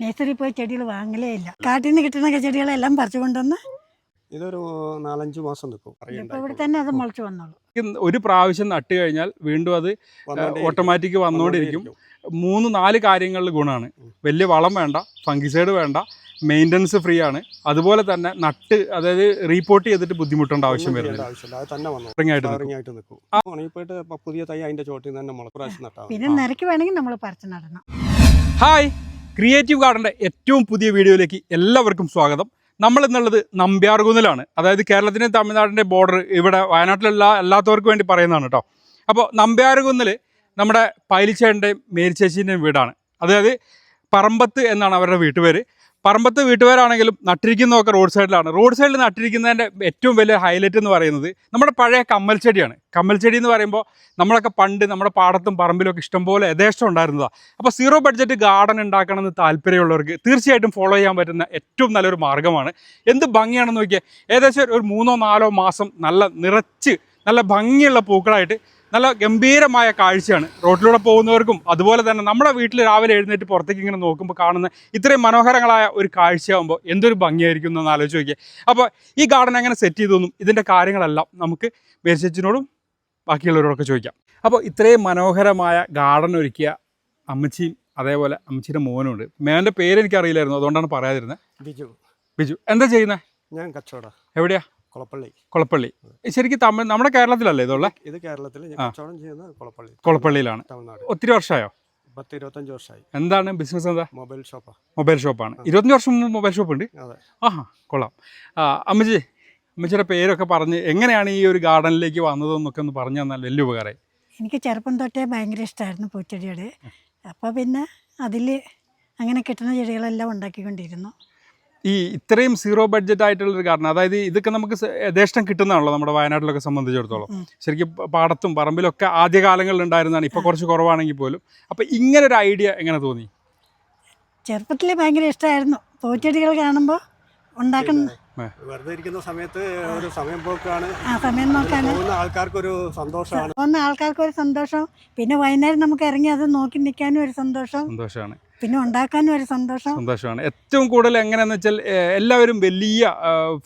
Nursery പോയി ചെടികൾ വാങ്ങലേ ഇല്ല. കാട്ടിൽ നിന്ന് കിട്ടുന്ന ചെടികളെല്ലാം പറിച്ചു കൊണ്ടുവന്ന് ഇതൊരു നാലഞ്ച് മാസം നിൽക്കും. ഇപ്പൊ ഇവിടെ തന്നെ അത് മുളച്ചു വന്നോളൂ. ഒരു പ്രാവശ്യം നട്ട് കഴിഞ്ഞാൽ വീണ്ടും അത് ഓട്ടോമാറ്റിക് വന്നുകൊണ്ടിരിക്കും മൂന്ന് നാല് കാര്യങ്ങളിൽ ഗുണമാണ്. വലിയ വളം വേണ്ട ഫംഗിസൈഡ് വേണ്ട മെയിന്റനൻസ് ഫ്രീ ആണ്. അതുപോലെ തന്നെ നട്ട് അതായത് റീപോർട്ട് ചെയ്തിട്ട് ബുദ്ധിമുട്ടേണ്ട ആവശ്യം വരുന്നില്ല. പുതിയ തൈ അതിന്റെ ചോട്ടിൽ തന്നെ പ്രാവശ്യം പിന്നെ നിരക്ക് വേണമെങ്കിൽ നമ്മൾ പറിച്ചു നടണം. ഹായ്. ക്രിയേറ്റീവ് ഗാർഡന്റെ ഏറ്റവും പുതിയ വീഡിയോയിലേക്ക് എല്ലാവർക്കും സ്വാഗതം. നമ്മൾ എന്നുള്ളത് നമ്പ്യാർകുന്നിലാണ്. അതായത് കേരളത്തിന്റെയും തമിഴ്നാടിന്റെ ബോർഡർ ഇവിടെ വയനാട്ടിലുള്ള അല്ലാത്തവർക്ക് വേണ്ടി പറയുന്നതാണ് കേട്ടോ അപ്പോൾ നമ്പ്യാർകുന്നിൽ നമ്മുടെ പൈലിച്ചേട്ടന്റെയും മേരിച്ചേച്ചീന്റെയും വീടാണ്. അതായത് പറമ്പത്ത് എന്നാണ് അവരുടെ വീട്ടുപേര്. പറമ്പത്ത് വീട്ടുകാരാണെങ്കിലും നട്ടിരിക്കുന്നതൊക്കെ റോഡ് സൈഡിലാണ് റോഡ് സൈഡിൽ നട്ടിരിക്കുന്നതിന്റെ ഏറ്റവും വലിയ ഹൈലൈറ്റ് എന്ന് പറയുന്നത് നമ്മുടെ പഴയ കമ്മൽ ചെടിയാണ്. കമ്മൽ ചെടി എന്ന് പറയുമ്പോൾ നമ്മളൊക്കെ പണ്ട് നമ്മുടെ പാടത്തും പറമ്പിലൊക്കെ ഇഷ്ടംപോലെ യഥേഷ്ടം ഉണ്ടായിരുന്നതാണ് അപ്പോൾ സീറോ ബഡ്ജറ്റ് ഗാർഡൻ ഉണ്ടാക്കണമെന്ന് താല്പര്യമുള്ളവർക്ക് തീർച്ചയായിട്ടും ഫോളോ ചെയ്യാൻ പറ്റുന്ന ഏറ്റവും നല്ലൊരു മാർഗമാണ് എന്ത് ഭംഗിയാണെന്ന് നോക്കിയാൽ ഏകദേശം ഒരു മൂന്നോ നാലോ മാസം നല്ല നിറച്ച് നല്ല ഭംഗിയുള്ള പൂക്കളായിട്ട് നല്ല ഗംഭീരമായ കാഴ്ചയാണ് റോഡിലൂടെ പോകുന്നവർക്കും അതുപോലെ തന്നെ നമ്മുടെ വീട്ടിൽ രാവിലെ എഴുന്നേറ്റ് പുറത്തേക്ക് ഇങ്ങനെ നോക്കുമ്പോൾ കാണുന്ന ഇത്രയും മനോഹരങ്ങളായ ഒരു കാഴ്ചയാകുമ്പോൾ എന്തൊരു ഭംഗിയായിരിക്കും എന്നൊന്ന് ആലോചിച്ച് നോക്കിയാൽ അപ്പോൾ ഈ ഗാർഡൻ എങ്ങനെ സെറ്റ് ചെയ്തൊന്നും ഇതിന്റെ കാര്യങ്ങളെല്ലാം നമുക്ക് മേരിച്ചേച്ചിനോടും ബാക്കിയുള്ളവരോടൊക്കെ ചോദിക്കാം. അപ്പോൾ ഇത്രയും മനോഹരമായ ഗാർഡൻ ഒരുക്കിയ അമ്മച്ചിയും അതേപോലെ അമ്മച്ചിയുടെ മോനും ഉണ്ട്. മേന്റെ പേര് എനിക്കറിയില്ലായിരുന്നു അതുകൊണ്ടാണ് പറയാതിരുന്നത് ബിജു. ബിജു. എന്താ ചെയ്യുന്നത് ഞാൻ കച്ചവടം. എവിടെയാ? കുളപ്പള്ളി. കൊളപ്പള്ളി. ശരിക്കും തമിഴ് നമ്മുടെ കേരളത്തിലല്ലേ ഇതുള്ള? ഇത് കേരളത്തിൽ. കച്ചവടം ചെയ്യുന്നത് കൊളപ്പള്ളി. കൊളപ്പള്ളിയിലാണ്. തമിഴ്നാട്. ഒത്തിരി വർഷമായോ? പത്ത് ഇരുപത്തഞ്ച് വർഷമായി. എന്താണ് ബിസിനസ് എന്താ? മൊബൈൽ ഷോപ്പാണ് മൊബൈൽ ഷോപ്പാണ്. ഇരുപത്തഞ്ച് വർഷം മുമ്പ് മൊബൈൽ ഷോപ്പ് ഉണ്ട്? അതെ. ആഹാ കൊള്ളാം. അമ്മജി അമ്മച്ചി അമ്മച്ചിയുടെ പേരൊക്കെ പറഞ്ഞ് എങ്ങനെയാണ് ഈ ഒരു ഗാർഡനിലേക്ക് വന്നതെന്നൊക്കെ ഒന്ന് പറഞ്ഞു തന്നാൽ വലിയ ഉപകാരമായി. എനിക്ക് ചെറുപ്പം തൊട്ടേ ഭയങ്കര ഇഷ്ടമായിരുന്നു പൂച്ചെടിയോട്. അപ്പോൾ പിന്നെ അതിൽ അങ്ങനെ കിട്ടുന്ന ചെടികളെല്ലാം ഉണ്ടാക്കിക്കൊണ്ടിരുന്നു. ഈ ഇത്രയും സീറോ ബഡ്ജറ്റ് ആയിട്ടുള്ള ഒരു കാരണം അതായത് ഇതൊക്കെ നമുക്ക് യഥേഷ്ടം കിട്ടുന്നതാണല്ലോ നമ്മുടെ വയനാട്ടിലൊക്കെ സംബന്ധിച്ചിടത്തോളം. ശരിക്കും പാടത്തും പറമ്പിലൊക്കെ ആദ്യകാലങ്ങളിൽ ഉണ്ടായിരുന്നതാണ് ഇപ്പോൾ കുറച്ച് കുറവാണെങ്കിൽ പോലും. അപ്പോൾ ഇങ്ങനെ ഒരു ഐഡിയ എങ്ങനെ തോന്നി? ചെറുപ്പത്തിൽ ഭയങ്കര ഇഷ്ടമായിരുന്നു പൂച്ചെടികൾ കാണുമ്പോൾ ഉണ്ടാക്കുന്ന വെറുതെ ഇരിക്കുന്ന സമയത്ത് ഒരു സമയം പോക്കാണ്. ആ സമയം നോക്കാണ് ആൾക്കാർക്ക് ആൾക്കാർക്കൊരു സന്തോഷമാണ്. ഒന്ന് ആൾക്കാർക്ക് ഒരു സന്തോഷം. പിന്നെ വൈകുന്നേരം നമുക്ക് ഇറങ്ങി അത് നോക്കി നിൽക്കാനും ഒരു സന്തോഷം. സന്തോഷമാണ് പിന്നെ ഉണ്ടാക്കാനും ഒരു സന്തോഷം. സന്തോഷമാണ്. ഏറ്റവും കൂടുതൽ എങ്ങനെയാന്ന് വെച്ചാൽ എല്ലാവരും വലിയ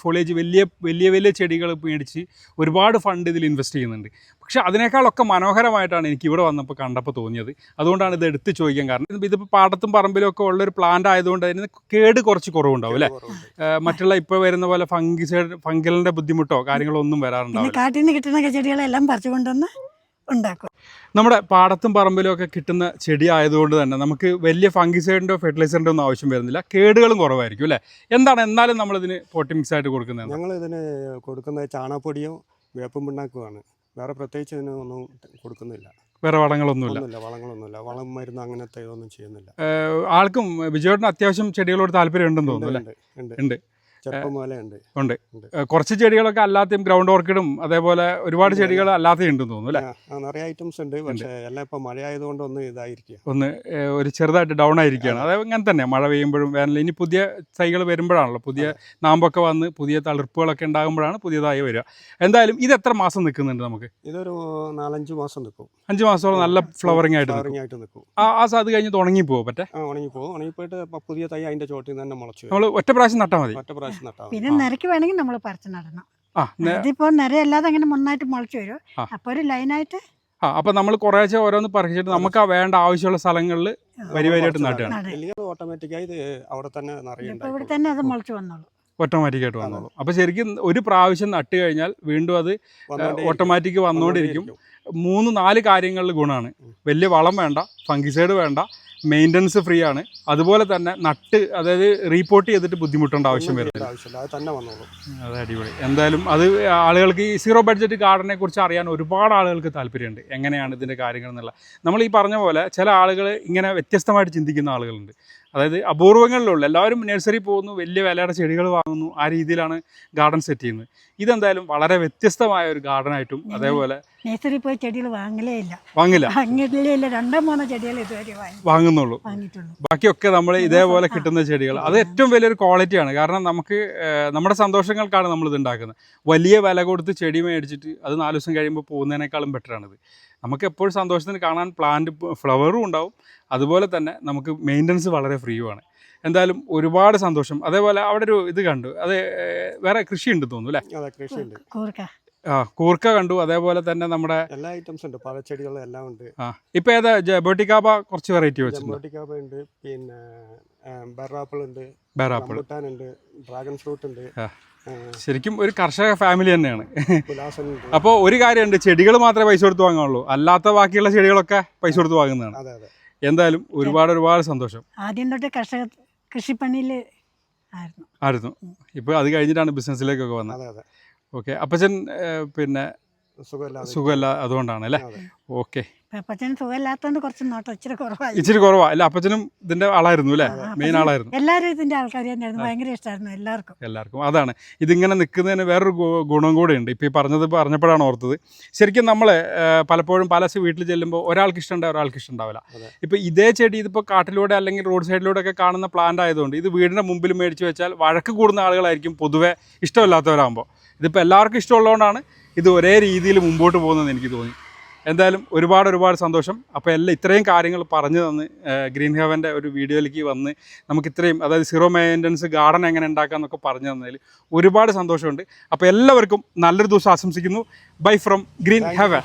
ഫോളേജ് വലിയ വലിയ വലിയ ചെടികൾ മേടിച്ച് ഒരുപാട് ഫണ്ട് ഇതിൽ ഇൻവെസ്റ്റ് ചെയ്യുന്നുണ്ട്. പക്ഷേ അതിനേക്കാളൊക്കെ മനോഹരമായിട്ടാണ് എനിക്ക് ഇവിടെ വന്നപ്പോൾ കണ്ടപ്പോൾ തോന്നിയത്. അതുകൊണ്ടാണ് ഇത് എടുത്ത് ചോദിക്കാൻ കാരണം ഇതിപ്പോൾ പാടത്തും പറമ്പിലും ഒക്കെ ഉള്ളൊരു പ്ലാന്റ് ആയതുകൊണ്ട് അതിന് കേട് കുറച്ച് കുറവുണ്ടാവും അല്ലേ? മറ്റുള്ള ഇപ്പോൾ വരുന്ന പോലെ ഫംഗിസൈഡ് ഫംഗലിന്റെ ബുദ്ധിമുട്ടോ കാര്യങ്ങളോ ഒന്നും വരാറുണ്ടാവും കാട്ടിൽ നിന്ന് കിട്ടുന്ന ചെടികളെല്ലാം പറിച്ചു കൊണ്ടുവന്ന് ഉണ്ടാക്കും. നമ്മുടെ പാടത്തും പറമ്പിലും ഒക്കെ കിട്ടുന്ന ചെടി ആയതുകൊണ്ട് തന്നെ നമുക്ക് വലിയ ഫംഗിസൈഡിന്റെയോ ഫെർട്ടിലൈസറിന്റെ ഒന്നും ആവശ്യം വരുന്നില്ല. കേടുകളും കുറവായിരിക്കും അല്ലേ? എന്താണ് എന്നാലും നമ്മളിതിന് പൊട്ടി മിക്സ് ആയിട്ട് കൊടുക്കുന്നത് ഞങ്ങൾ ഇതിന് കൊടുക്കുന്നത് ചാണകപ്പൊടിയും വേപ്പും പിണ്ണാക്കുമാണ്. വേറെ പ്രത്യേകിച്ച് ഇതിന് ഒന്നും കൊടുക്കുന്നില്ല. വേറെ വളങ്ങളൊന്നുമില്ല. ഒന്നുമില്ല വളങ്ങളൊന്നുമില്ല. വളം മരുന്ന് അങ്ങനത്തെ ഇതൊന്നും ചെയ്യുന്നില്ല. ആൾക്കും വിജയോട്ടിന് അത്യാവശ്യം ചെടികളോട് താല്പര്യം ഉണ്ടെന്ന് തോന്നുന്നു അല്ലേ? ഉണ്ട്. ഉണ്ട്. ഉണ്ട്. കുറച്ച് ചെടികളൊക്കെ അല്ലാത്തയും ഗ്രൗണ്ട് ഓർക്കിഡും അതേപോലെ ഒരുപാട് ചെടികൾ അല്ലാതെയും ഉണ്ടെന്ന് തോന്നുന്നു അല്ലേ? നിറയെ ഐറ്റംസ് ഉണ്ട്. പക്ഷേ എല്ലാം മഴ ആയതുകൊണ്ട് ഒന്ന് ഇതായിരിക്കുക. ഒന്ന് ഒരു ചെറുതായിട്ട് ഡൗൺ ആയിരിക്കുകയാണ്. അതായത് ഇങ്ങനെ തന്നെ മഴ പെയ്യുമ്പോഴും വേനൽ. ഇനി പുതിയ തൈകൾ വരുമ്പോഴാണല്ലോ. പുതിയ നാമ്പൊക്കെ വന്ന് പുതിയ തളിർപ്പുകളൊക്കെ ഉണ്ടാകുമ്പോഴാണ് പുതിയതായി വരിക. എന്തായാലും ഇത് എത്ര മാസം നിൽക്കുന്നുണ്ട് നമുക്ക്? ഇതൊരു നാലഞ്ച് മാസം നിൽക്കും. അഞ്ച് മാസത്തോളം നല്ല ഫ്ലവറിംഗ് ആയിട്ട് നിൽക്കും. ആ അത് കഴിഞ്ഞ് തുടങ്ങി പോകും പറ്റേ ഉണങ്ങി പോകും ഉണങ്ങി പോയിട്ട് പുതിയ തൈ അതിന്റെ ചോട്ടിൽ തന്നെ മുളച്ചു നമ്മൾ ഒറ്റ പ്രാവശ്യം നട്ടാൽ മതി. ഒറ്റ പ്രാവശ്യം നട്ടാൽ. പിന്നെ നിരക്ക് വേണമെങ്കിൽ നമ്മൾ പറിച്ചു നടണം. ആ നേ- ഇതിപ്പോൾ നിരയല്ലാതെ അങ്ങനെ മുന്നായിട്ട് മുളച്ചു വരും. ആ. അപ്പോൾ ഒരു ലൈനായിട്ട് ആ അപ്പം നമ്മൾ കുറേശ്ശെ ഓരോന്ന് പറിച്ചിട്ട് നമുക്ക് ആ വേണ്ട ആവശ്യമുള്ള സ്ഥലങ്ങളിൽ വരി വരിയായിട്ട് നടുകയാണ്. ഇല്ലെങ്കിൽ ഓട്ടോമാറ്റിക്കായി ഇത് അവിടെ തന്നെ ഇപ്പൊ ഇവിടെ നിറയുണ്ടായി തന്നെ അത് മുളച്ചു വന്നോളൂ. ഓട്ടോമാറ്റിക്കായിട്ട് വന്നോളൂ. അപ്പോൾ ശരിക്കും ഒരു പ്രാവശ്യം നട്ട് കഴിഞ്ഞാൽ വീണ്ടും അത് ഓട്ടോമാറ്റിക് വന്നുകൊണ്ടിരിക്കും മൂന്ന് നാല് കാര്യങ്ങളിൽ ഗുണമാണ്. വലിയ വളം വേണ്ട ഫംഗിസൈഡ് വേണ്ട മെയിന്റനൻസ് ഫ്രീ ആണ്. അതുപോലെ തന്നെ നട്ട് അതായത് റീപ്പോർട്ട് ചെയ്തിട്ട് ബുദ്ധിമുട്ടേണ്ട ആവശ്യം വരുന്നില്ല അത് അടിപൊളി. എന്തായാലും അത് ആളുകൾക്ക് ഈ സീറോ ബഡ്ജറ്റ് ഗാർഡനെ കുറിച്ച് അറിയാൻ ഒരുപാട് ആളുകൾക്ക് താല്പര്യമുണ്ട്. എങ്ങനെയാണ് ഇതിന്റെ കാര്യങ്ങൾ എന്നുള്ള. നമ്മൾ ഈ പറഞ്ഞ പോലെ ചില ആളുകൾ ഇങ്ങനെ വ്യത്യസ്തമായിട്ട് ചിന്തിക്കുന്ന ആളുകളുണ്ട്. അതായത് അപൂർവങ്ങളിലുള്ള എല്ലാവരും നഴ്സറി പോകുന്നു വലിയ വിലയുടെ ചെടികൾ വാങ്ങുന്നു ആ രീതിയിലാണ് ഗാർഡൻ സെറ്റ് ചെയ്യുന്നത്. ഇതെന്തായാലും വളരെ വ്യത്യസ്തമായ ഒരു ഗാർഡൻ ആയിട്ടും അതേപോലെ നഴ്സറി പോയി ചെടികൾ വാങ്ങലേ ഇല്ല. വാങ്ങില്ല. വാങ്ങിയിട്ടില്ലേ ഇല്ല രണ്ടോ മൂന്നോ ചെടികൾ ഇതുവരെ വാങ്ങി വാങ്ങുന്നുള്ളൂ. ബാക്കിയൊക്കെ നമ്മൾ ഇതേപോലെ കിട്ടുന്ന ചെടികൾ. അത് ഏറ്റവും വലിയൊരു ക്വാളിറ്റിയാണ് കാരണം നമുക്ക് നമ്മുടെ സന്തോഷങ്ങൾക്കാണ് നമ്മൾ ഇത് ഉണ്ടാക്കുന്നത്. വലിയ വില കൊടുത്ത് ചെടി മേടിച്ചിട്ട് അത് നാല് ദിവസം കഴിയുമ്പോൾ പോകുന്നതിനേക്കാളും ബെറ്ററാണിത് നമുക്ക് എപ്പോഴും സന്തോഷത്തിന് കാണാൻ പ്ലാന്റ് ഫ്ലവറും ഉണ്ടാവും. അതുപോലെ തന്നെ നമുക്ക് മെയിന്റനൻസ് വളരെ ഫ്രീയുമാണ് എന്തായാലും ഒരുപാട് സന്തോഷം. അതേപോലെ അവിടെ ഒരു ഇത് കണ്ടു. അത് വേറെ കൃഷി ഉണ്ട് തോന്നുന്നു അല്ലേ? അതെ കൃഷിയുണ്ട്. ആ കൂർക്ക കണ്ടു. അതേപോലെ തന്നെ നമ്മുടെ എല്ലാ ഐറ്റംസ് ഉണ്ട്. പഴച്ചെടികളും എല്ലാം ഉണ്ട്. ആ ഇപ്പൊ ഏതാ ജബോട്ടിക്കാബ കുറച്ച് വെറൈറ്റി വെച്ചിട്ടുണ്ട്. ജമ്പോട്ടിക്കാപ്പ ഉണ്ട്. പിന്നെ ബെറാപ്പിൾ ഉണ്ട്. ബെറാപ്പിൾ. ഉണ്ട്. ഡ്രാഗൺ ഫ്രൂട്ട് ഉണ്ട്. ആ. ശരിക്കും ഒരു കർഷക ഫാമിലി തന്നെയാണ്. അപ്പോൾ ഒരു കാര്യമുണ്ട് ചെടികൾ മാത്രമേ പൈസ കൊടുത്ത് വാങ്ങാനുള്ളൂ അല്ലാത്ത ബാക്കിയുള്ള ചെടികളൊക്കെ പൈസ കൊടുത്ത് വാങ്ങുന്നതാണ്. അതെ അതെ. എന്തായാലും ഒരുപാട് ഒരുപാട് സന്തോഷം. ആദ്യം തൊട്ട് കർഷക കൃഷിപ്പണിയിൽ ആയിരുന്നു. ആയിരുന്നു. ഇപ്പോൾ അത് കഴിഞ്ഞിട്ടാണ് ബിസിനസ്സിലേക്കൊക്കെ വന്നത്. അതെ അതെ. ഓക്കെ അപ്പച്ചൻ പിന്നെ സുഖമല്ല അതുകൊണ്ടാണ് അല്ലേ? ഓക്കെ. അപ്പച്ചന് സുഖമില്ലാത്തതുകൊണ്ട് കുറച്ച് നോട്ടം ഇച്ചിരി കുറവായി. ഇച്ചിരി കുറവാ. അല്ല അപ്പച്ചനും ഇതിന്റെ ആളായിരുന്നു അല്ലേ? മെയിൻ ആളായിരുന്നു. എല്ലാവരും ഇതിന്റെ ആൾക്കാർ തന്നെയായിരുന്നു. ഭയങ്കര ഇഷ്ടമായിരുന്നു എല്ലാവർക്കും. എല്ലാവർക്കും. അതാണ്. ഇതിങ്ങനെ നിൽക്കുന്നതിന് വേറൊരു ഗുണം കൂടെ ഉണ്ട്. ഇപ്പോൾ ഈ പറഞ്ഞത് പറഞ്ഞപ്പോഴാണ് ഓർത്തത്. ശരിക്കും നമ്മൾ പലപ്പോഴും പല വീട്ടിൽ ചെല്ലുമ്പോൾ ഒരാൾക്ക് ഇഷ്ടമുണ്ടാവും ഒരാൾക്ക് ഇഷ്ടമുണ്ടാവില്ല അതെ. ഇപ്പോൾ ഇതേ ചെടി ഇതിപ്പോൾ കാട്ടിലൂടെ അല്ലെങ്കിൽ റോഡ് സൈഡിലൂടെ ഒക്കെ കാണുന്ന പ്ലാന്റ് ആയതുകൊണ്ട് ഇത് വീടിന്റെ മുമ്പിൽ മേടിച്ച് വെച്ചാൽ വഴക്ക് കൂടുന്ന ആളുകളായിരിക്കും പൊതുവെ ഇഷ്ടമില്ലാത്തവരാകുമ്പോൾ. ഇതിപ്പോൾ എല്ലാവർക്കും ഇഷ്ടമുള്ളതുകൊണ്ടാണ് ഇത് ഒരേ രീതിയിൽ മുമ്പോട്ട് പോകുന്നതെന്ന് എനിക്ക് തോന്നി. എന്തായാലും ഒരുപാട് ഒരുപാട് സന്തോഷം. അപ്പോൾ എല്ലാം ഇത്രയും കാര്യങ്ങൾ പറഞ്ഞു തന്ന് ഗ്രീൻ ഹെവന്റെ ഒരു വീഡിയോയിലേക്ക് വന്ന് നമുക്ക് ഇത്രയും അതായത് സീറോ മെയിന്റനൻസ് ഗാർഡൻ എങ്ങനെ ഉണ്ടാക്കാം എന്നൊക്കെ പറഞ്ഞു തന്നതിൽ ഒരുപാട് സന്തോഷമുണ്ട്. അപ്പോൾ എല്ലാവർക്കും നല്ലൊരു ദിവസം ആശംസിക്കുന്നു. Bye from Green Heaven.